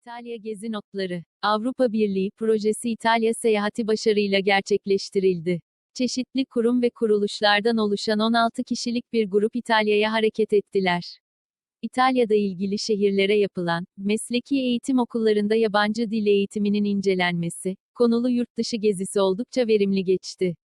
İtalya Gezi Notları Avrupa Birliği projesi İtalya seyahati başarıyla gerçekleştirildi. Çeşitli kurum ve kuruluşlardan oluşan 16 kişilik bir grup İtalya'ya hareket ettiler. İtalya'da ilgili şehirlere yapılan, mesleki eğitim okullarında yabancı dil eğitiminin incelenmesi, konulu yurtdışı gezisi oldukça verimli geçti.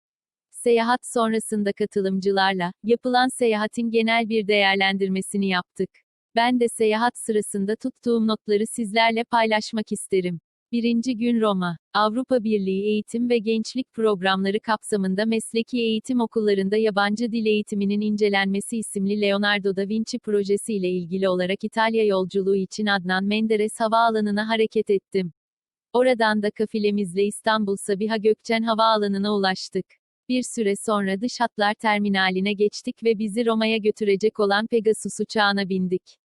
Seyahat sonrasında katılımcılarla, yapılan seyahatin genel bir değerlendirmesini yaptık. Ben de seyahat sırasında tuttuğum notları sizlerle paylaşmak isterim. Birinci gün Roma, Avrupa Birliği Eğitim ve Gençlik Programları kapsamında mesleki eğitim okullarında yabancı dil eğitiminin incelenmesi isimli Leonardo da Vinci projesi ile ilgili olarak İtalya yolculuğu için Adnan Menderes Havaalanı'na hareket ettim. Oradan da kafilemizle İstanbul Sabiha Gökçen Havaalanı'na ulaştık. Bir süre sonra dış hatlar terminaline geçtik ve bizi Roma'ya götürecek olan Pegasus uçağına bindik.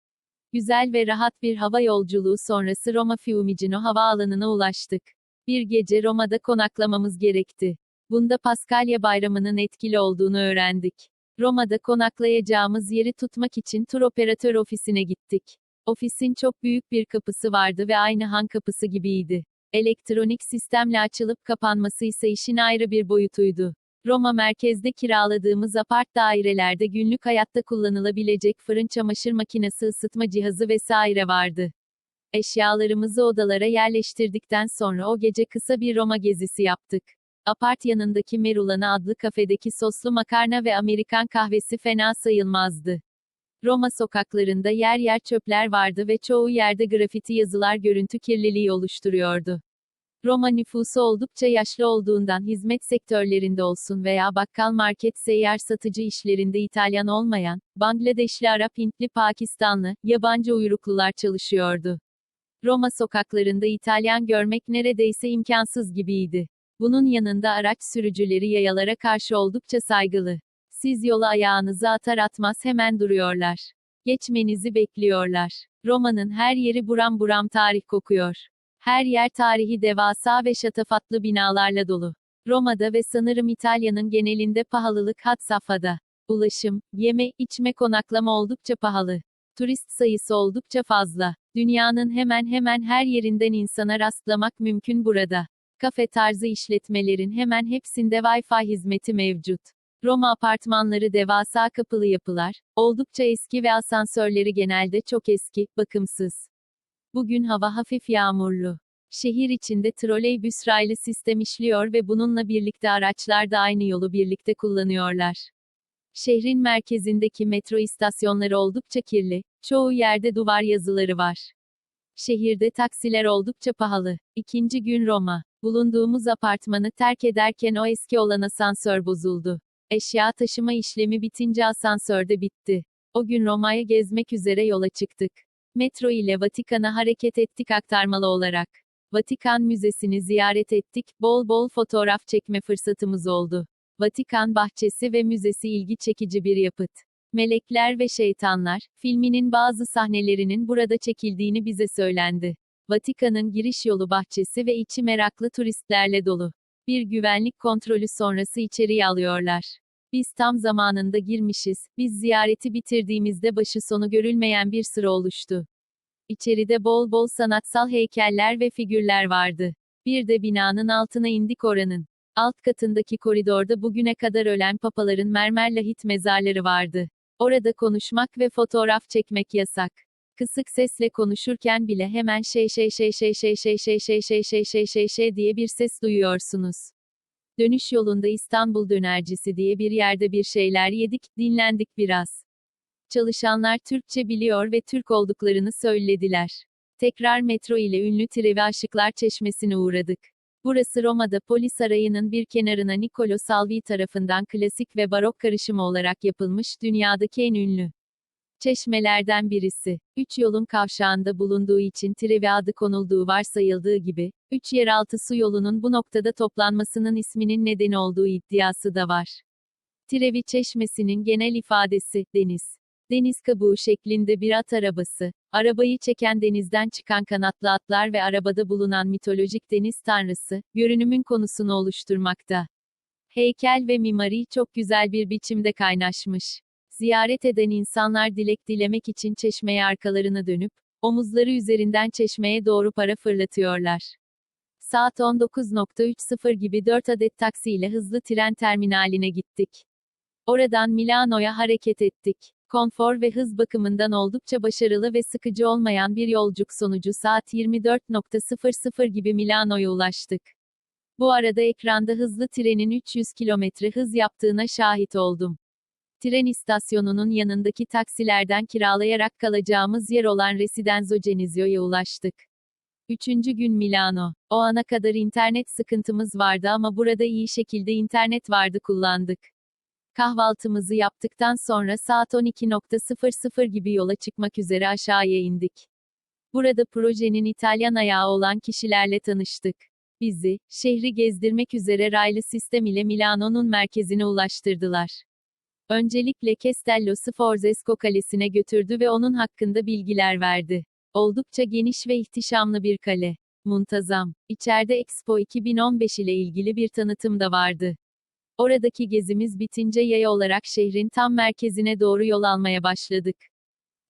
Güzel ve rahat bir hava yolculuğu sonrası Roma Fiumicino havaalanına ulaştık. Bir gece Roma'da konaklamamız gerekti. Bunda Paskalya bayramının etkili olduğunu öğrendik. Roma'da konaklayacağımız yeri tutmak için tur operatör ofisine gittik. Ofisin çok büyük bir kapısı vardı ve aynı han kapısı gibiydi. Elektronik sistemle açılıp kapanması ise işin ayrı bir boyutuydu. Roma merkezde kiraladığımız apart dairelerde günlük hayatta kullanılabilecek fırın çamaşır makinesi ısıtma cihazı vesaire vardı. Eşyalarımızı odalara yerleştirdikten sonra o gece kısa bir Roma gezisi yaptık. Apart yanındaki Merulana adlı kafedeki soslu makarna ve Amerikan kahvesi fena sayılmazdı. Roma sokaklarında yer yer çöpler vardı ve çoğu yerde grafiti yazılar görüntü kirliliği oluşturuyordu. Roma nüfusu oldukça yaşlı olduğundan hizmet sektörlerinde olsun veya bakkal market seyyar satıcı işlerinde İtalyan olmayan, Bangladeşli Arap Hintli Pakistanlı, yabancı uyruklular çalışıyordu. Roma sokaklarında İtalyan görmek neredeyse imkansız gibiydi. Bunun yanında araç sürücüleri yayalara karşı oldukça saygılı. Siz yola ayağınızı atar atmaz hemen duruyorlar. Geçmenizi bekliyorlar. Roma'nın her yeri buram buram tarih kokuyor. Her yer tarihi devasa ve şatafatlı binalarla dolu. Roma'da ve sanırım İtalya'nın genelinde pahalılık had safhada. Ulaşım, yeme, içme konaklama oldukça pahalı. Turist sayısı oldukça fazla. Dünyanın hemen hemen her yerinden insana rastlamak mümkün burada. Kafe tarzı işletmelerin hemen hepsinde Wi-Fi hizmeti mevcut. Roma apartmanları devasa kapılı yapılar, oldukça eski ve asansörleri genelde çok eski, bakımsız. Bugün hava hafif yağmurlu. Şehir içinde troleybüs raylı sistem işliyor ve bununla birlikte araçlar da aynı yolu birlikte kullanıyorlar. Şehrin merkezindeki metro istasyonları oldukça kirli, çoğu yerde duvar yazıları var. Şehirde taksiler oldukça pahalı. İkinci gün Roma. Bulunduğumuz apartmanı terk ederken o eski olan asansör bozuldu. Eşya taşıma işlemi bitince asansör de bitti. O gün Roma'ya gezmek üzere yola çıktık. Metro ile Vatikan'a hareket ettik aktarmalı olarak. Vatikan Müzesi'ni ziyaret ettik, bol bol fotoğraf çekme fırsatımız oldu. Vatikan Bahçesi ve Müzesi ilgi çekici bir yapıt. Melekler ve Şeytanlar, filminin bazı sahnelerinin burada çekildiğini bize söylendi. Vatikan'ın giriş yolu bahçesi ve içi meraklı turistlerle dolu. Bir güvenlik kontrolü sonrası içeriye alıyorlar. Biz tam zamanında girmişiz, biz ziyareti bitirdiğimizde başı sonu görülmeyen bir sıra oluştu. İçeride bol bol sanatsal heykeller ve figürler vardı. Bir de binanın altına indik oranın. Alt katındaki koridorda bugüne kadar ölen papaların mermer lahit mezarları vardı. Orada konuşmak ve fotoğraf çekmek yasak. Kısık sesle konuşurken bile hemen şey şey şey şey şey şey şey şey şey şey şey şey şey diye bir ses duyuyorsunuz. Dönüş yolunda İstanbul dönercisi diye bir yerde bir şeyler yedik, dinlendik biraz. Çalışanlar Türkçe biliyor ve Türk olduklarını söylediler. Tekrar metro ile ünlü Trevi Aşıklar Çeşmesi'ne uğradık. Burası Roma'da polis sarayının bir kenarına Niccolo Salvi tarafından klasik ve barok karışımı olarak yapılmış dünyadaki en ünlü çeşmelerden birisi. Üç yolun kavşağında bulunduğu için Trevi adı konulduğu varsayıldığı gibi, üç yeraltı su yolunun bu noktada toplanmasının isminin nedeni olduğu iddiası da var. Trevi Çeşmesi'nin genel ifadesi, deniz. Deniz kabuğu şeklinde bir at arabası, arabayı çeken denizden çıkan kanatlı atlar ve arabada bulunan mitolojik deniz tanrısı, görünümün konusunu oluşturmakta. Heykel ve mimari çok güzel bir biçimde kaynaşmış. Ziyaret eden insanlar dilek dilemek için çeşmeye arkalarına dönüp, Omuzları üzerinden çeşmeye doğru para fırlatıyorlar. Saat 19.30 gibi 4 adet taksiyle hızlı tren terminaline gittik. Oradan Milano'ya hareket ettik. Konfor ve hız bakımından oldukça başarılı ve sıkıcı olmayan bir yolculuk sonucu saat 24.00 gibi Milano'ya ulaştık. Bu arada ekranda hızlı trenin 300 kilometre hız yaptığına şahit oldum. Tren istasyonunun yanındaki taksilerden kiralayarak kalacağımız yer olan Residenzo Cenizio'ya ulaştık. Üçüncü gün Milano. O ana kadar internet sıkıntımız vardı ama burada iyi şekilde internet vardı kullandık. Kahvaltımızı yaptıktan sonra saat 12.00 gibi yola çıkmak üzere aşağıya indik. Burada projenin İtalyan ayağı olan kişilerle tanıştık. Bizi, şehri gezdirmek üzere raylı sistem ile Milano'nun merkezine ulaştırdılar. Öncelikle Castello Sforzesco Kalesi'ne götürdü ve onun hakkında bilgiler verdi. Oldukça geniş ve ihtişamlı bir kale. Muntazam. İçeride Expo 2015 ile ilgili bir tanıtım da vardı. Oradaki gezimiz bitince yaya olarak şehrin tam merkezine doğru yol almaya başladık.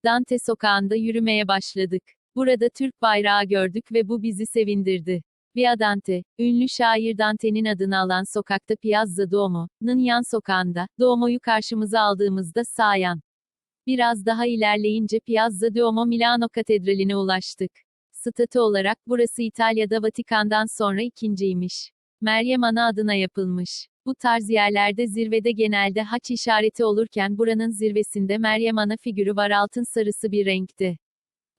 Dante sokağında yürümeye başladık. Burada Türk bayrağı gördük ve bu bizi sevindirdi. Via Dante, ünlü şair Dante'nin adını alan sokakta Piazza Duomo'nun yan sokağında, Duomo'yu karşımıza aldığımızda sağ yan. Biraz daha ilerleyince Piazza Duomo Milano Katedrali'ne ulaştık. Statü olarak burası İtalya'da Vatikan'dan sonra ikinciymiş. Meryem Ana adına yapılmış. Bu tarz yerlerde zirvede genelde haç işareti olurken buranın zirvesinde Meryem Ana figürü var altın sarısı bir renkte.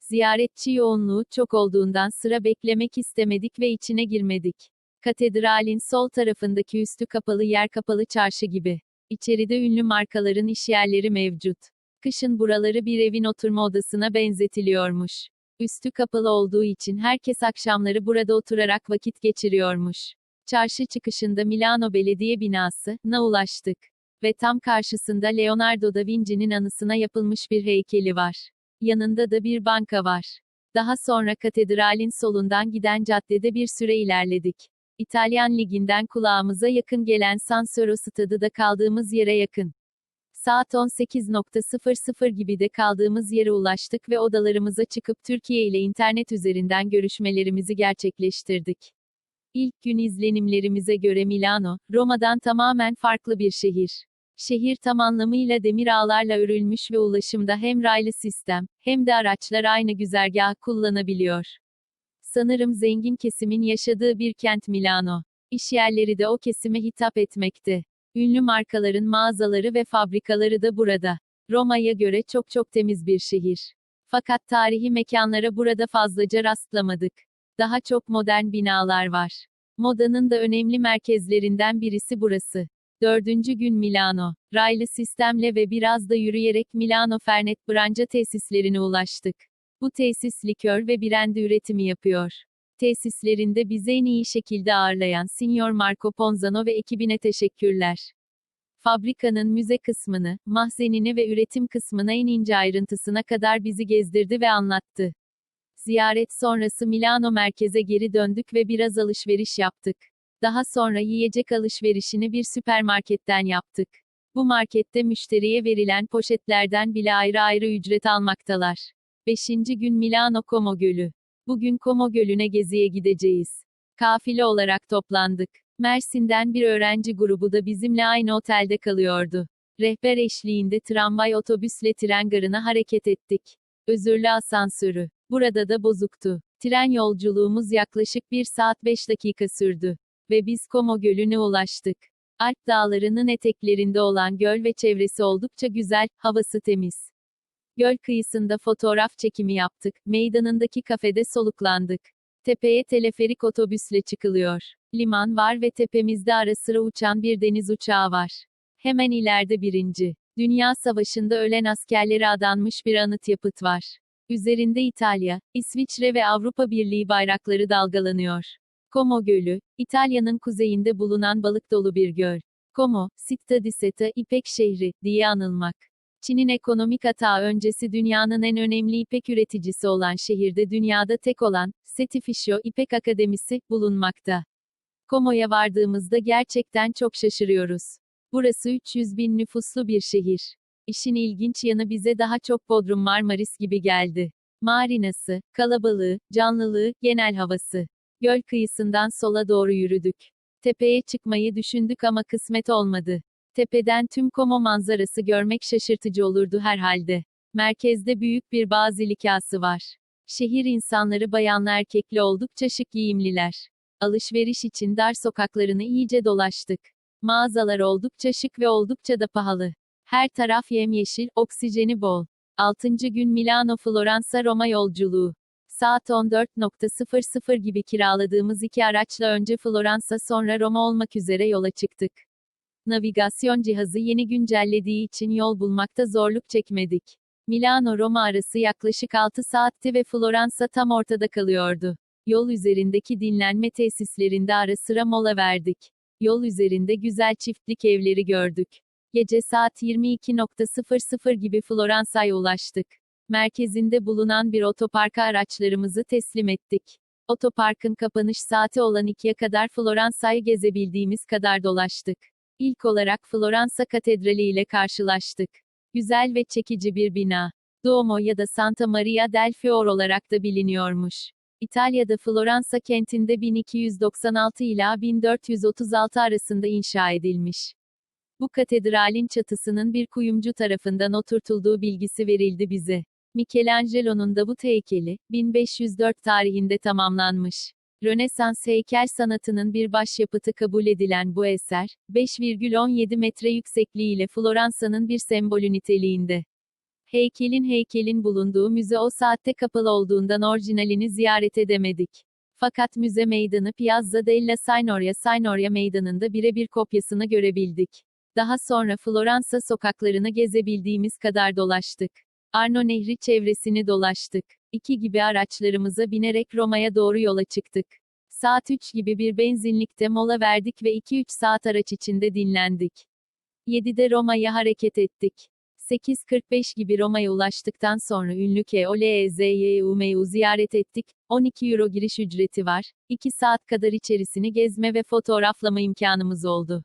Ziyaretçi yoğunluğu çok olduğundan sıra beklemek istemedik ve içine girmedik. Katedralin sol tarafındaki üstü kapalı yer kapalı çarşı gibi. İçeride ünlü markaların işyerleri mevcut. Kışın buraları bir evin oturma odasına benzetiliyormuş. Üstü kapalı olduğu için herkes akşamları burada oturarak vakit geçiriyormuş. Çarşı çıkışında Milano Belediye binasına ulaştık. Ve tam karşısında Leonardo da Vinci'nin anısına yapılmış bir heykeli var. Yanında da bir banka var. Daha sonra katedralin solundan giden caddede bir süre ilerledik. İtalyan liginden kulağımıza yakın gelen San Siro stadı da kaldığımız yere yakın. Saat 18.00 gibi de kaldığımız yere ulaştık ve odalarımıza çıkıp Türkiye ile internet üzerinden görüşmelerimizi gerçekleştirdik. İlk gün izlenimlerimize göre Milano, Roma'dan tamamen farklı bir şehir. Şehir tam anlamıyla demir ağlarla örülmüş ve ulaşımda hem raylı sistem, hem de araçlar aynı güzergahı kullanabiliyor. Sanırım zengin kesimin yaşadığı bir kent Milano. İş yerleri de o kesime hitap etmekte. Ünlü markaların mağazaları ve fabrikaları da burada. Roma'ya göre çok çok temiz bir şehir. Fakat tarihi mekanlara burada fazlaca rastlamadık. Daha çok modern binalar var. Modanın da önemli merkezlerinden birisi burası. Dördüncü gün Milano. Raylı sistemle ve biraz da yürüyerek Milano Fernet Branca tesislerine ulaştık. Bu tesis likör ve birendi üretimi yapıyor. Tesislerinde bizi en iyi şekilde ağırlayan Signor Marco Ponzano ve ekibine teşekkürler. Fabrikanın müze kısmını, mahzenini ve üretim kısmına en ince ayrıntısına kadar bizi gezdirdi ve anlattı. Ziyaret sonrası Milano merkeze geri döndük ve biraz alışveriş yaptık. Daha sonra yiyecek alışverişini bir süpermarketten yaptık. Bu markette müşteriye verilen poşetlerden bile ayrı ayrı ücret almaktalar. 5. gün Milano Como Gölü. Bugün Como Gölü'ne geziye gideceğiz. Kafile olarak toplandık. Mersin'den bir öğrenci grubu da bizimle aynı otelde kalıyordu. Rehber eşliğinde tramvay otobüsle tren garına hareket ettik. Özürlü asansörü. Burada da bozuktu. Tren yolculuğumuz yaklaşık 1 saat 5 dakika sürdü. Ve biz Como Gölü'ne ulaştık. Alp dağlarının eteklerinde olan göl ve çevresi oldukça güzel, havası temiz. Göl kıyısında fotoğraf çekimi yaptık, meydanındaki kafede soluklandık. Tepeye teleferik otobüsle çıkılıyor. Liman var ve tepemizde ara sıra uçan bir deniz uçağı var. Hemen ileride birinci. Dünya Savaşı'nda ölen askerlere adanmış bir anıt yapıt var. Üzerinde İtalya, İsviçre ve Avrupa Birliği bayrakları dalgalanıyor. Como Gölü, İtalya'nın kuzeyinde bulunan balık dolu bir göl. Como, Città di Seta, İpek şehri, diye anılmak. Çin'in ekonomik hata öncesi dünyanın en önemli ipek üreticisi olan şehirde dünyada tek olan, Setifisho İpek Akademisi, bulunmakta. Como'ya vardığımızda gerçekten çok şaşırıyoruz. Burası 300 bin nüfuslu bir şehir. İşin ilginç yanı bize daha çok Bodrum Marmaris gibi geldi. Marinası, kalabalığı, canlılığı, genel havası. Göl kıyısından sola doğru yürüdük. Tepeye çıkmayı düşündük ama kısmet olmadı. Tepeden tüm Como manzarası görmek şaşırtıcı olurdu herhalde. Merkezde büyük bir bazilikası var. Şehir insanları bayanlı erkekli oldukça şık giyimliler. Alışveriş için dar sokaklarını iyice dolaştık. Mağazalar oldukça şık ve oldukça da pahalı. Her taraf yemyeşil, oksijeni bol. 6. gün Milano Floransa Roma yolculuğu. Saat 14.00 gibi kiraladığımız iki araçla önce Floransa sonra Roma olmak üzere yola çıktık. Navigasyon cihazı yeni güncellediği için yol bulmakta zorluk çekmedik. Milano-Roma arası yaklaşık 6 saatti ve Floransa tam ortada kalıyordu. Yol üzerindeki dinlenme tesislerinde ara sıra mola verdik. Yol üzerinde güzel çiftlik evleri gördük. Gece saat 22.00 gibi Floransa'ya ulaştık. Merkezinde bulunan bir otoparka araçlarımızı teslim ettik. Otoparkın kapanış saati olan 2'ye kadar Floransa'yı gezebildiğimiz kadar dolaştık. İlk olarak Floransa Katedrali ile karşılaştık. Güzel ve çekici bir bina. Duomo ya da Santa Maria del Fiore olarak da biliniyormuş. İtalya'da Floransa kentinde 1296 ila 1436 arasında inşa edilmiş. Bu katedralin çatısının bir kuyumcu tarafından oturtulduğu bilgisi verildi bize. Michelangelo'nun Davut heykeli, 1504 tarihinde tamamlanmış. Rönesans heykel sanatının bir başyapıtı kabul edilen bu eser, 5,17 metre yüksekliğiyle Floransa'nın bir sembolü niteliğinde. Heykelin heykelin bulunduğu müze o saatte kapalı olduğundan orijinalini ziyaret edemedik. Fakat müze meydanı Piazza della Signoria Signoria meydanında birebir kopyasını görebildik. Daha sonra Floransa sokaklarını gezebildiğimiz kadar dolaştık. Arno Nehri çevresini dolaştık. İki gibi araçlarımıza binerek Roma'ya doğru yola çıktık. Saat 3 gibi bir benzinlikte mola verdik ve 2-3 saat araç içinde dinlendik. 7'de Roma'ya hareket ettik. 8.45 gibi Roma'ya ulaştıktan sonra ünlü KOLEZYUM'u ziyaret ettik. 12 euro giriş ücreti var. 2 saat kadar içerisini gezme ve fotoğraflama imkanımız oldu.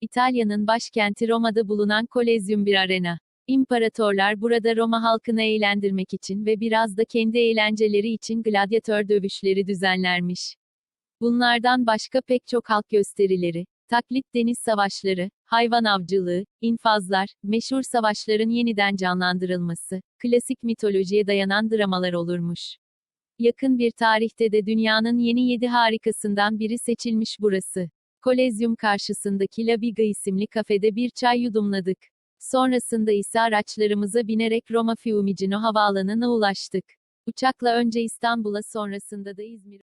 İtalya'nın başkenti Roma'da bulunan Kolezyum bir arena. İmparatorlar burada Roma halkını eğlendirmek için ve biraz da kendi eğlenceleri için gladyatör dövüşleri düzenlermiş. Bunlardan başka pek çok halk gösterileri, taklit deniz savaşları, hayvan avcılığı, infazlar, meşhur savaşların yeniden canlandırılması, klasik mitolojiye dayanan dramalar olurmuş. Yakın bir tarihte de dünyanın yeni yedi harikasından biri seçilmiş burası. Kolezyum karşısındaki La Biga isimli kafede bir çay yudumladık. Sonrasında ise araçlarımıza binerek Roma Fiumicino havaalanına ulaştık. Uçakla önce İstanbul'a sonrasında da İzmir